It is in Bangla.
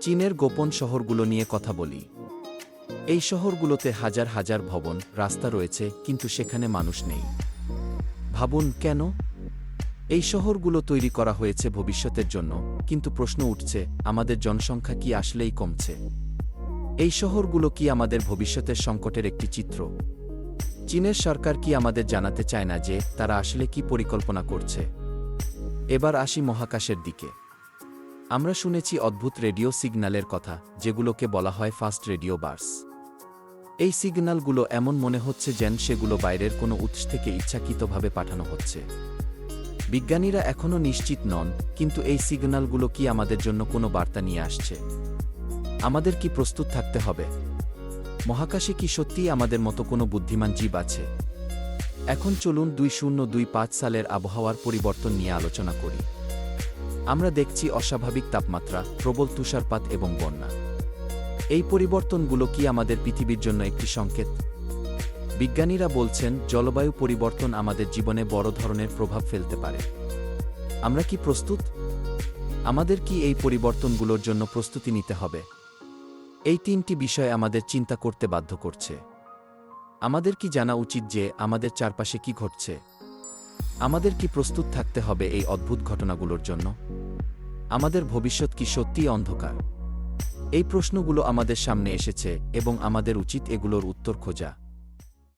চীনের গোপন শহরগুলো নিয়ে কথা বলি। এই শহরগুলোতে হাজার হাজার ভবন, রাস্তা রয়েছে, কিন্তু সেখানে মানুষ নেই। ভাবুন কেন? এই শহরগুলো তৈরি করা হয়েছে ভবিষ্যতের জন্য, কিন্তু প্রশ্ন উঠছে, আমাদের জনসংখ্যা কি আসলেই কমছে? এই শহরগুলো কি আমাদের ভবিষ্যতের সংকটের একটি চিত্র? চীনের সরকার কি আমাদের জানাতে চায় না যে, তারা আসলে কি পরিকল্পনা করছে? এবার আসি মহাকাশের দিকে। আমরা শুনেছি অদ্ভুত রেডিও সিগন্যালের কথা, যেগুলোকে বলা হয় ফাস্ট রেডিও বার্স। এই সিগন্যালগুলো এমন মনে হচ্ছে যেন সেগুলো বাইরের কোনো উৎস থেকে ইচ্ছাকৃতভাবে পাঠানো হচ্ছে। বিজ্ঞানীরা এখনও নিশ্চিত নন, কিন্তু এই সিগন্যালগুলো কি আমাদের জন্য কোনো বার্তা নিয়ে আসছে? আমাদের কি প্রস্তুত থাকতে হবে? মহাকাশে কি সত্যিই আমাদের মতো কোনো বুদ্ধিমান জীব আছে? এখন চলুন দুই শূন্য দুই পাঁচ সালের আবহাওয়ার পরিবর্তন নিয়ে আলোচনা করি। আমরা দেখছি অস্বাভাবিক তাপমাত্রা, প্রবল তুষারপাত এবং বন্যা। এই পরিবর্তনগুলো কি আমাদের পৃথিবীর জন্য একটি সংকেত? বিজ্ঞানীরা বলছেন, জলবায়ু পরিবর্তন আমাদের জীবনে বড় ধরনের প্রভাব ফেলতে পারে। আমরা কি প্রস্তুত? আমাদের কি এই পরিবর্তনগুলোর জন্য প্রস্তুতি নিতে হবে? এই তিনটি বিষয় আমাদের চিন্তা করতে বাধ্য করছে। আমাদের কি জানা উচিত যে আমাদের চারপাশে কি ঘটছে? আমাদের কি প্রস্তুত থাকতে হবে এই অদ্ভুত ঘটনাগুলোর জন্য? আমাদের ভবিষ্যৎ কি সত্যিই অন্ধকার? এই প্রশ্নগুলো আমাদের সামনে এসেছে এবং আমাদের উচিত এগুলোর উত্তর খোঁজা।